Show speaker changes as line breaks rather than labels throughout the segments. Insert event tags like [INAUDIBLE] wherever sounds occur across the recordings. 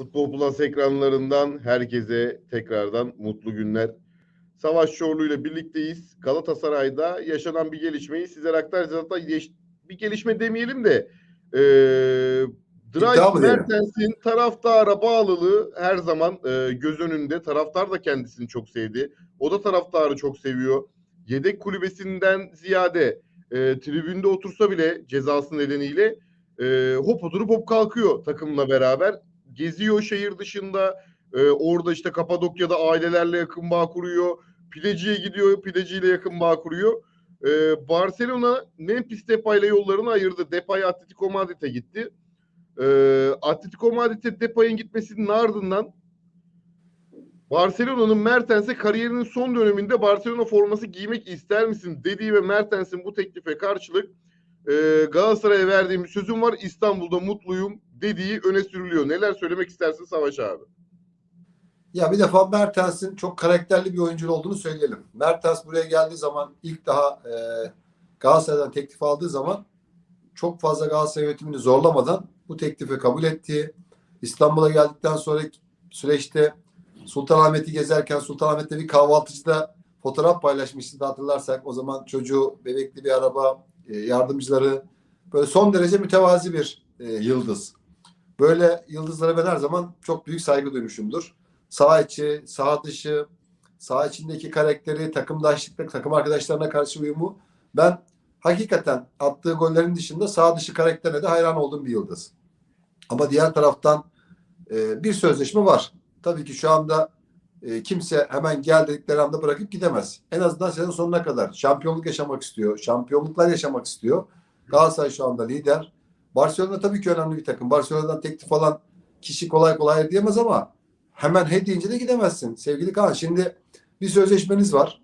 Futbol Plus ekranlarından herkese tekrardan mutlu günler. Savaş Çorlu ile birlikteyiz. Galatasaray'da yaşanan bir gelişmeyi sizlere aktaracağız. Hatta bir gelişme demeyelim de e, Drive? Mertens'in taraftara bağlılığı her zaman e, göz önünde. Taraftar da kendisini çok sevdi. O da taraftarı çok seviyor. Yedek kulübesinden ziyade e, tribünde otursa bile cezası nedeniyle e, hop oturup hop kalkıyor takımla beraber. Geziyor şehir dışında. E, orada işte Kapadokya'da ailelerle yakın bağ kuruyor. Pideciye gidiyor. Pideciyle yakın bağ kuruyor. E, Barcelona Memphis Depay ile yollarını ayırdı. Depay Atletico Madrid'e gitti. E, Atletico Madrid'e Depay'ın gitmesinin ardından Barcelona'nın Mertens'e kariyerinin son döneminde Barcelona forması giymek ister misin dediği ve Mertens'in bu teklife karşılık e, Galatasaray'a verdiğim bir sözüm var İstanbul'da mutluyum dediği öne sürülüyor. Neler söylemek istersin Savaş abi?
Ya bir defa Mertens'in çok karakterli bir oyuncu olduğunu söyleyelim. Mertens buraya geldiği zaman ilk daha e, Galatasaray'dan teklif aldığı zaman çok fazla Galatasaray yönetimini zorlamadan bu teklifi kabul etti. İstanbul'a geldikten sonraki süreçte Sultanahmet'i gezerken Sultanahmet'te bir kahvaltıcıda fotoğraf paylaşmıştı hatırlarsak. O zaman çocuğu, bebekli bir araba, e, yardımcıları böyle son derece mütevazi bir e, yıldız. Böyle yıldızlara ben her zaman çok büyük saygı duymuşumdur. Sağ içi, sağ dışı, sağ içindeki karakteri, takımdaşlıkta, takım arkadaşlarına karşı uyumu ben hakikaten attığı gollerin dışında sağ dışı karakterine de hayran olduğum bir yıldız. Ama diğer taraftan e, bir sözleşme var. Tabii ki şu anda e, kimse hemen gel dedikleri anda bırakıp gidemez. En azından sezon sonuna kadar şampiyonluk yaşamak istiyor. Şampiyonluklar yaşamak istiyor. Galatasaray şu anda lider. Barcelona tabii ki önemli bir takım. Barcelona'dan teklif alan kişi kolay kolay diyemez ama hemen he deyince de gidemezsin sevgili Kaan. Şimdi bir sözleşmeniz var.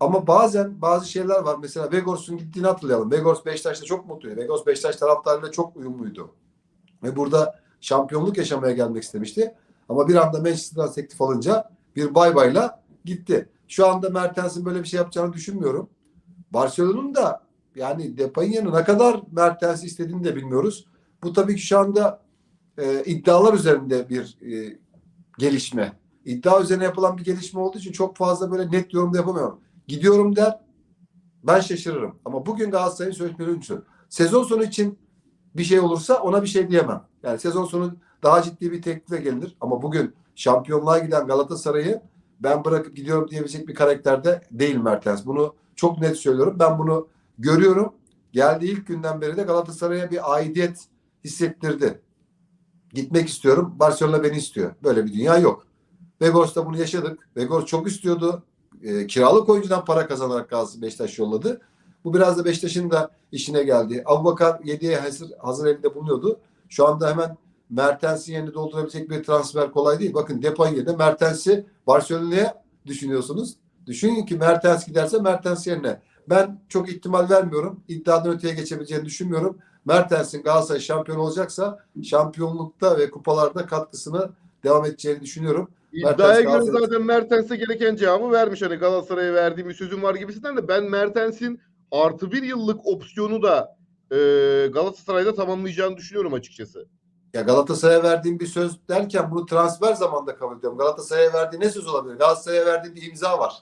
Ama bazen bazı şeyler var. Mesela Vegors'un gittiğini hatırlayalım. Vegors Beşiktaş'ta çok mutluydu. Vegors Beşiktaş taraftarıyla çok uyumluydu. Ve burada şampiyonluk yaşamaya gelmek istemişti. Ama bir anda Manchester'dan teklif alınca bir bay bayla gitti. Şu anda Mertens'in böyle bir şey yapacağını düşünmüyorum. Barcelona'nın da yani Depay'ın ne kadar Mertens'i istediğini de bilmiyoruz. Bu tabii ki şu anda e, iddialar üzerinde bir e, gelişme. İddia üzerine yapılan bir gelişme olduğu için çok fazla böyle net yorum da yapamıyorum. Gidiyorum der ben şaşırırım. Ama bugün Galatasaray'ın sözleşmeli oyuncusu. Sezon sonu için bir şey olursa ona bir şey diyemem. Yani sezon sonu daha ciddi bir teklifle gelinir. Ama bugün şampiyonluğa giden Galatasaray'ı ben bırakıp gidiyorum diyebilecek bir karakterde değil Mertens. Bunu çok net söylüyorum. Ben bunu görüyorum. Geldiği ilk günden beri de Galatasaray'a bir aidiyet hissettirdi. Gitmek istiyorum. Barcelona beni istiyor. Böyle bir dünya yok. Vegors'ta bunu yaşadık. Vegors çok istiyordu. E, kiralık oyuncudan para kazanarak Galatasaray Beşiktaş yolladı. Bu biraz da Beşiktaş'ın da işine geldi. Abubakar 7'ye hazır, hazır elinde bulunuyordu. Şu anda hemen Mertens'in yerini doldurabilecek bir transfer kolay değil. Bakın Depay yerine Mertens'i Barcelona'ya düşünüyorsunuz. Düşünün ki Mertens giderse Mertens yerine. Ben çok ihtimal vermiyorum. İddiadan öteye geçebileceğini düşünmüyorum. Mertens'in Galatasaray şampiyon olacaksa şampiyonlukta ve kupalarda katkısını devam edeceğini düşünüyorum.
İddiaya göre zaten Mertens'e gereken cevabı vermiş. Hani Galatasaray'a verdiğim bir sözüm var gibisinden de ben Mertens'in artı bir yıllık opsiyonu da e, Galatasaray'da tamamlayacağını düşünüyorum açıkçası.
Ya Galatasaray'a verdiğim bir söz derken bunu transfer zamanında kabul ediyorum. Galatasaray'a verdiği ne söz olabilir? Galatasaray'a verdiğim bir imza var.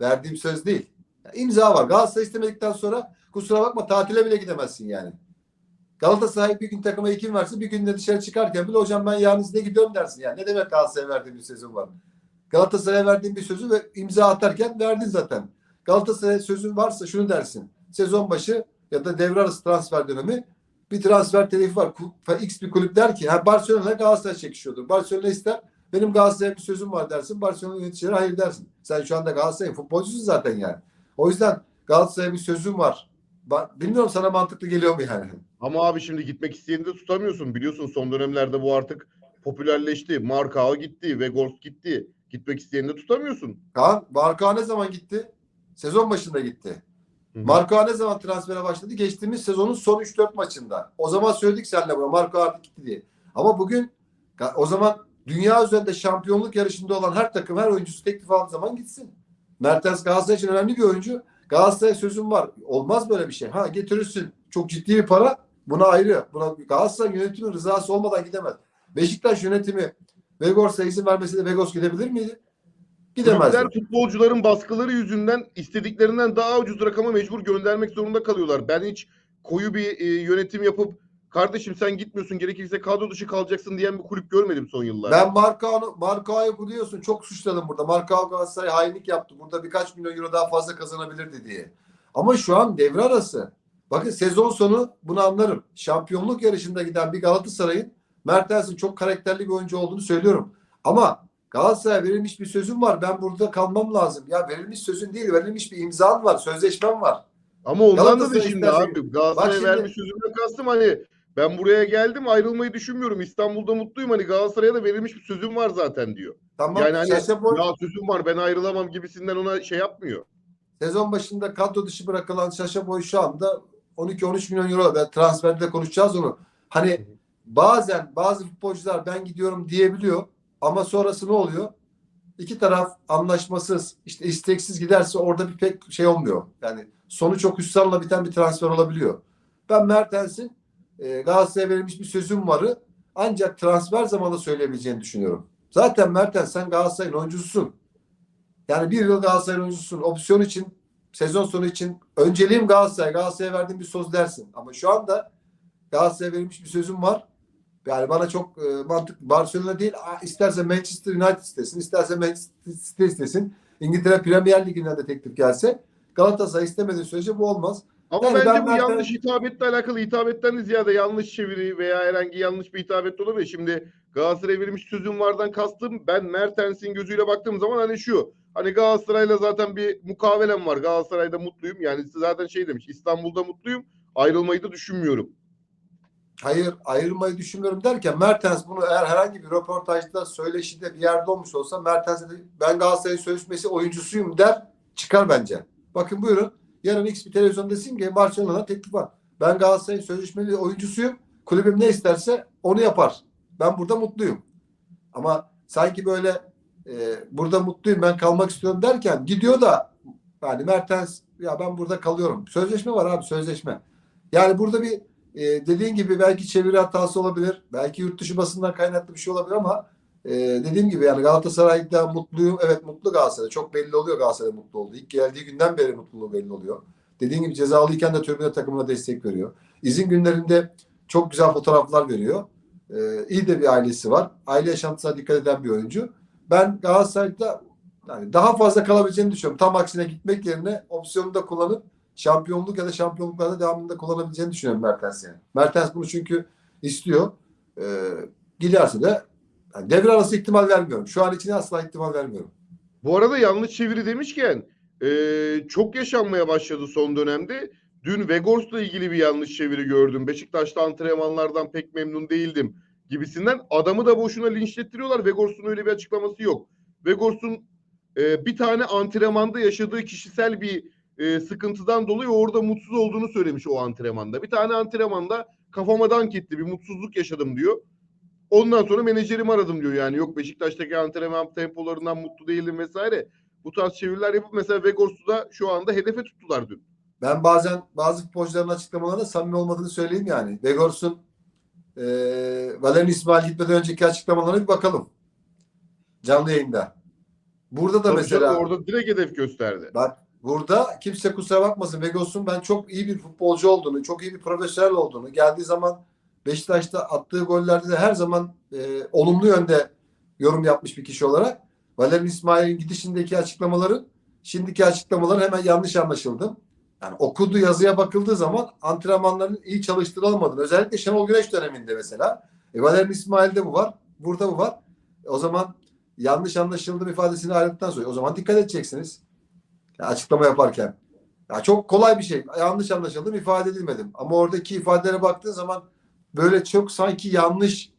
Verdiğim söz değil. İmza var. Galatasaray istemedikten sonra kusura bakma tatile bile gidemezsin yani. Galatasaray bir gün takıma ekim versin bir gün de dışarı çıkarken bile hocam ben yarın size gidiyorum dersin yani. Ne demek Galatasaray'a verdiğim bir sözüm var? Galatasaray'a verdiğim bir sözü ve imza atarken verdin zaten. Galatasaray'a sözün varsa şunu dersin. Sezon başı ya da devre arası transfer dönemi bir transfer teklifi var. X bir kulüp der ki ha Barcelona Galatasaray çekişiyordur. Barcelona ister benim Galatasaray'a bir sözüm var dersin. Barcelona yöneticileri hayır dersin. Sen şu anda Galatasaray'ın futbolcusun zaten yani. O yüzden Galatasaray'a bir sözüm var. Ba- Bilmiyorum sana mantıklı geliyor mu yani?
Ama abi şimdi gitmek isteyeni de tutamıyorsun. Biliyorsun son dönemlerde bu artık popülerleşti. Markao gitti, Vegors gitti. Gitmek isteyeni de tutamıyorsun.
Kaan, Marka ne zaman gitti? Sezon başında gitti.
Hı hı.
Marka ne zaman transfere başladı? Geçtiğimiz sezonun son 3-4 maçında. O zaman söyledik seninle buna. Marka artık gitti diye. Ama bugün o zaman dünya üzerinde şampiyonluk yarışında olan her takım, her oyuncusu teklif aldığı zaman gitsin. Mertens Galatasaray için önemli bir oyuncu. Galatasaray'a sözüm var. Olmaz böyle bir şey. Ha getirirsin. Çok ciddi bir para. Buna ayrı. Buna Galatasaray yönetimi rızası olmadan gidemez. Beşiktaş yönetimi Vegors'a izin vermesi de Vegors gidebilir miydi? Gidemezdi.
Kulüpler futbolcuların baskıları yüzünden istediklerinden daha ucuz rakama mecbur göndermek zorunda kalıyorlar. Ben hiç koyu bir e, yönetim yapıp kardeşim sen gitmiyorsun gerekirse kadro dışı kalacaksın diyen bir kulüp görmedim son yıllarda.
Ben Marcao'nu Marcao'yu biliyorsun çok suçladım burada. Marcao Galatasaray hainlik yaptı. Burada birkaç milyon euro daha fazla kazanabilirdi diye. Ama şu an devre arası. Bakın sezon sonu bunu anlarım. Şampiyonluk yarışında giden bir Galatasaray'ın Mertens'in çok karakterli bir oyuncu olduğunu söylüyorum. Ama Galatasaray'a verilmiş bir sözüm var. Ben burada kalmam lazım. Ya verilmiş sözün değil, verilmiş bir imzan var, sözleşmem var.
Ama ondan da şimdi abi Galatasaray'a vermiş sözümden kastım hani ben buraya geldim ayrılmayı düşünmüyorum. İstanbul'da mutluyum hani Galatasaray'a da verilmiş bir sözüm var zaten diyor.
Tamam.
Yani hani
Şaşa Boy-
ya sözüm var ben ayrılamam gibisinden ona şey yapmıyor.
Sezon başında kadro dışı bırakılan Şaşa Boy şu anda 12-13 milyon euro. Ben transferde konuşacağız onu. Hani bazen bazı futbolcular ben gidiyorum diyebiliyor ama sonrası ne oluyor? İki taraf anlaşmasız, işte isteksiz giderse orada bir pek şey olmuyor. Yani sonu çok hüsranla biten bir transfer olabiliyor. Ben Mertens'in e, Galatasaray'a verilmiş bir sözüm varı ancak transfer zamanında söyleyebileceğini düşünüyorum. Zaten Mertens sen Galatasaray'ın oyuncususun. Yani bir yıl Galatasaray oyuncususun. Opsiyon için, sezon sonu için önceliğim Galatasaray. Galatasaray'a verdiğim bir söz dersin. Ama şu anda Galatasaray'a verilmiş bir sözüm var. Yani bana çok e, mantıklı. Barcelona değil, isterse Manchester United istesin, isterse Manchester City istesin. İngiltere Premier Ligi'nden de teklif gelse Galatasaray istemediği sürece bu olmaz.
Ama
Yani
bence
ben
bu
Mertens-
yanlış hitabetle alakalı hitabetten de ziyade yanlış çeviri veya herhangi yanlış bir hitabet olabilir. Şimdi Galatasaray'a verilmiş sözüm vardan kastım ben Mertens'in gözüyle baktığım zaman hani şu hani Galatasaray'la zaten bir mukavelem var. Galatasaray'da mutluyum. Yani zaten şey demiş İstanbul'da mutluyum. Ayrılmayı da düşünmüyorum.
Hayır ayrılmayı düşünmüyorum derken Mertens bunu eğer herhangi bir röportajda söyleşide bir yerde olmuş olsa Mertens de ben Galatasaray'ın sözleşmesi oyuncusuyum der çıkar bence. Bakın buyurun yarın X bir televizyon desin ki Barcelona'dan teklif var. Ben Galatasaray'ın sözleşmeli oyuncusuyum. Kulübüm ne isterse onu yapar. Ben burada mutluyum. Ama sanki böyle e, burada mutluyum ben kalmak istiyorum derken gidiyor da yani Mertens ya ben burada kalıyorum. Sözleşme var abi sözleşme. Yani burada bir e, dediğin gibi belki çeviri hatası olabilir. Belki yurt dışı basından kaynaklı bir şey olabilir ama e, dediğim gibi yani Galatasaray'da mutluyum. Evet mutlu Galatasaray. Çok belli oluyor Galatasaray mutlu oldu. İlk geldiği günden beri mutluluğu belli oluyor. Dediğin gibi cezalıyken de tribüne takımına destek veriyor. İzin günlerinde çok güzel fotoğraflar veriyor. E, iyi de bir ailesi var. Aile yaşantısına dikkat eden bir oyuncu. Ben Galatasaray'da yani daha fazla kalabileceğini düşünüyorum. Tam aksine gitmek yerine opsiyonu da kullanıp şampiyonluk ya da şampiyonluklarda devamında kullanabileceğini düşünüyorum Mertens yani. Mertens bunu çünkü istiyor. Ee, giderse de yani devre arası ihtimal vermiyorum. Şu an için asla ihtimal vermiyorum.
Bu arada yanlış çeviri demişken e, çok yaşanmaya başladı son dönemde. Dün Vegors'la ilgili bir yanlış çeviri gördüm. Beşiktaş'ta antrenmanlardan pek memnun değildim gibisinden. Adamı da boşuna linçlettiriyorlar. Vegors'un öyle bir açıklaması yok. Vegors'un e, bir tane antrenmanda yaşadığı kişisel bir e, sıkıntıdan dolayı orada mutsuz olduğunu söylemiş o antrenmanda. Bir tane antrenmanda kafama dank etti bir mutsuzluk yaşadım diyor. Ondan sonra menajerimi aradım diyor yani. Yok Beşiktaş'taki antrenman tempolarından mutlu değildim vesaire. Bu tarz çeviriler yapıp mesela Vegors'u da şu anda hedefe tuttular dün.
Ben bazen bazı futbolcuların açıklamalarına samimi olmadığını söyleyeyim yani. Vegors'un e, Valerian İsmail gitmeden önceki açıklamalarına bir bakalım. Canlı yayında. Burada da
Tabii
mesela
canım, orada direkt hedef gösterdi.
Bak burada kimse kusura bakmasın. Vegos'un ben çok iyi bir futbolcu olduğunu, çok iyi bir profesyonel olduğunu, geldiği zaman Beşiktaş'ta attığı gollerde de her zaman e, olumlu yönde yorum yapmış bir kişi olarak Valerian İsmail'in gidişindeki açıklamaların şimdiki açıklamaların hemen yanlış anlaşıldı. Yani okuduğu yazıya bakıldığı zaman antrenmanların iyi çalıştırılmadığını özellikle Şenol Güneş döneminde mesela e, Valerian İsmail'de bu var. Burada bu var. E, o zaman yanlış anlaşıldı ifadesini ayrıldıktan sonra o zaman dikkat edeceksiniz. Ya açıklama yaparken. Ya çok kolay bir şey. Yanlış anlaşıldım ifade edilmedim. Ama oradaki ifadelere baktığın zaman böyle çok sanki yanlış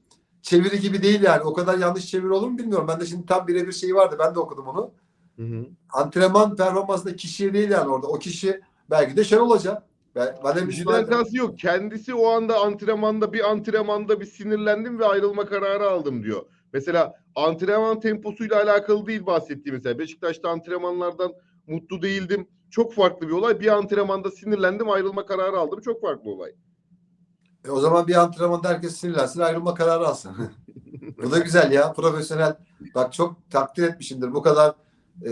çeviri gibi değil yani. O kadar yanlış çeviri olur mu bilmiyorum. Ben de şimdi tam birebir şeyi vardı. Ben de okudum onu.
Hı hı.
Antrenman performansında kişiye değil yani orada. O kişi belki de Şenol Hoca. Ben,
Kişiden
İsmail-
kastı yok. Kendisi o anda antrenmanda bir antrenmanda bir sinirlendim ve ayrılma kararı aldım diyor. Mesela antrenman temposuyla alakalı değil bahsettiği mesela. Beşiktaş'ta antrenmanlardan mutlu değildim. Çok farklı bir olay. Bir antrenmanda sinirlendim ayrılma kararı aldım. Çok farklı olay.
E o zaman bir antrenmanda herkes sinirlensin ayrılma kararı alsın. [LAUGHS] Bu da güzel ya. Profesyonel. Bak çok takdir etmişimdir. Bu kadar e,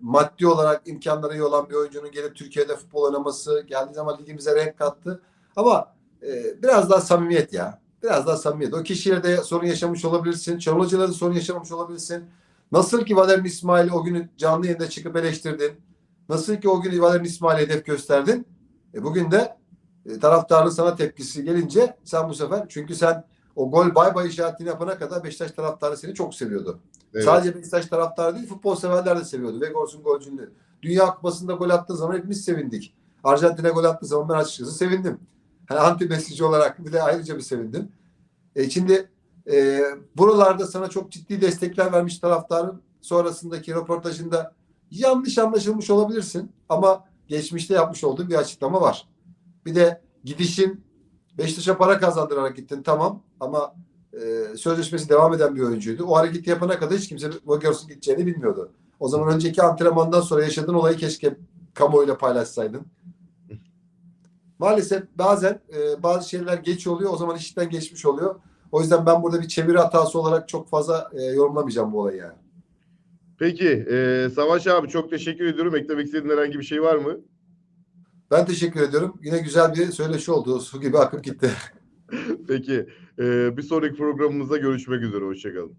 maddi olarak imkanları iyi olan bir oyuncunun gelip Türkiye'de futbol oynaması geldiği zaman ligimize renk kattı. Ama e, biraz daha samimiyet ya. Biraz daha samimiyet. O kişiyle de sorun yaşamış olabilirsin. Hoca'yla da sorun yaşamış olabilirsin. Nasıl ki Valerian İsmail o günü canlı yayında çıkıp eleştirdin. Nasıl ki o gün Valerian İsmail'e hedef gösterdin. E, bugün de e, taraftarın sana tepkisi gelince sen bu sefer çünkü sen o gol bay bay işaretini yapana kadar Beşiktaş taraftarı seni çok seviyordu.
Evet.
Sadece Beşiktaş taraftarı değil futbol severler de seviyordu. Vegors'un golcülüğünü. Dünya Kupası'nda gol attığı zaman hepimiz sevindik. Arjantin'e gol attığı zaman ben açıkçası sevindim. Yani anti Messi'ci olarak bir de ayrıca bir sevindim. E şimdi e, buralarda sana çok ciddi destekler vermiş taraftarın sonrasındaki röportajında yanlış anlaşılmış olabilirsin ama geçmişte yapmış olduğu bir açıklama var. Bir de gidişin Beşiktaş'a para kazandırarak gittin tamam ama e, sözleşmesi devam eden bir oyuncuydu. O hareketi yapana kadar hiç kimse Wagers'ın gideceğini bilmiyordu. O zaman önceki antrenmandan sonra yaşadığın olayı keşke kamuoyuyla paylaşsaydın. Maalesef bazen e, bazı şeyler geç oluyor. O zaman işten geçmiş oluyor. O yüzden ben burada bir çeviri hatası olarak çok fazla e, yorumlamayacağım bu olayı yani.
Peki e, Savaş abi çok teşekkür ediyorum. Eklemek istediğin herhangi bir şey var mı?
Ben teşekkür ediyorum. Yine güzel bir söyleşi oldu. Su gibi akıp gitti. [LAUGHS]
Peki e, bir sonraki programımızda görüşmek üzere. Hoşçakalın.